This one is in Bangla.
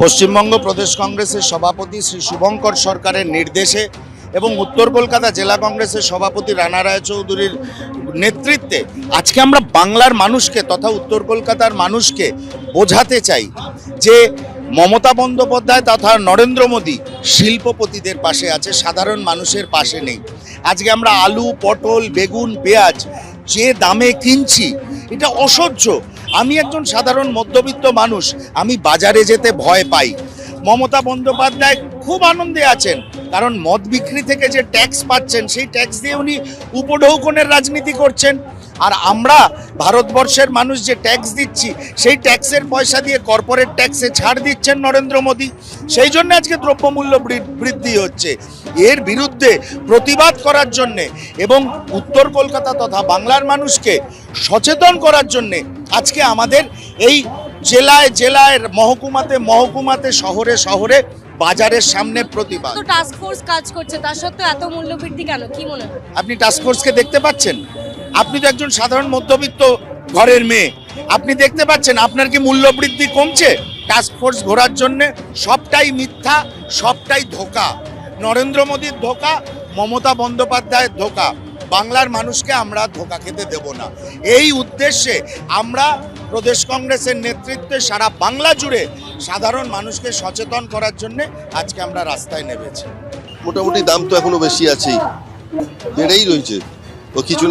পশ্চিমবঙ্গ প্রদেশ কংগ্রেসের সভাপতি শ্রী শুভঙ্কর সরকারের নির্দেশে এবং উত্তর কলকাতা জেলা কংগ্রেসের সভাপতি রানা রায় চৌধুরীর নেতৃত্বে আজকে আমরা বাংলার মানুষকে তথা উত্তর কলকাতার মানুষকে বোঝাতে চাই যে মমতা বন্দ্যোপাধ্যায় তথা নরেন্দ্র মোদী শিল্পপতিদের পাশে আছে, সাধারণ মানুষের পাশে নেই। আজকে আমরা আলু, পটল, বেগুন, পেঁয়াজ যে দামে কিনছি, এটা অসহ্য। আমি একজন সাধারণ মধ্যবিত্ত মানুষ, আমি বাজারে যেতে ভয় পাই। মমতা বন্দ্যোপাধ্যায় খুব আনন্দে আছেন, কারণ মদ বিক্রি থেকে যে ট্যাক্স পাচ্ছেন, সেই ট্যাক্স দিয়ে উনি উপঢৌকনের রাজনীতি করছেন। আর আমরা ভারতবর্ষের মানুষ যে ট্যাক্স দিচ্ছি, সেই ট্যাক্সের পয়সা দিয়ে কর্পোরেট ট্যাক্সে ছাড় দিচ্ছেন নরেন্দ্র মোদী। সেই জন্য আজকে দ্রব্যমূল্য বৃদ্ধি হচ্ছে। এর বিরুদ্ধে প্রতিবাদ করার জন্যে এবং উত্তর কলকাতা তথা বাংলার মানুষকে সচেতন করার জন্যে আজকে আমাদের এই জেলায় জেলায় মহকুমাতে মহকুমাতে শহরে শহরে বাজারের সামনে প্রতিবাদ। টাস্ক ফোর্স কাজ করছে তার সত্ত্বেও এত কেন? কি মনে হয়? আপনি টাস্কফোর্সকে দেখতে পাচ্ছেন? আপনি তো একজন সাধারণ মধ্যবিত্ত ঘরের মেয়ে। আপনি দেখতে পাচ্ছেন আপনার কি মূল্য বৃদ্ধি কমছে টাস্কফোর্স ঘোরার জন্য সবটাই মিথ্যা সবটাই ধোকা। নরেন্দ্র মোদীর ধোকা মমতা বন্দ্যোপাধ্যায়ের ধোকা। বাংলার মানুষকে আমরা ধোকা খেতে দেব না। এই উদ্দেশ্যে আমরা প্রদেশ কংগ্রেসের নেতৃত্বে সারা বাংলা জুড়ে সাধারণ মানুষকে সচেতন করার জন্য আজকে আমরা রাস্তায় নেমেছি। মোটামুটি দাম তো এখনও বেশি আছেই। বেড়েই রয়েছে তো কিছু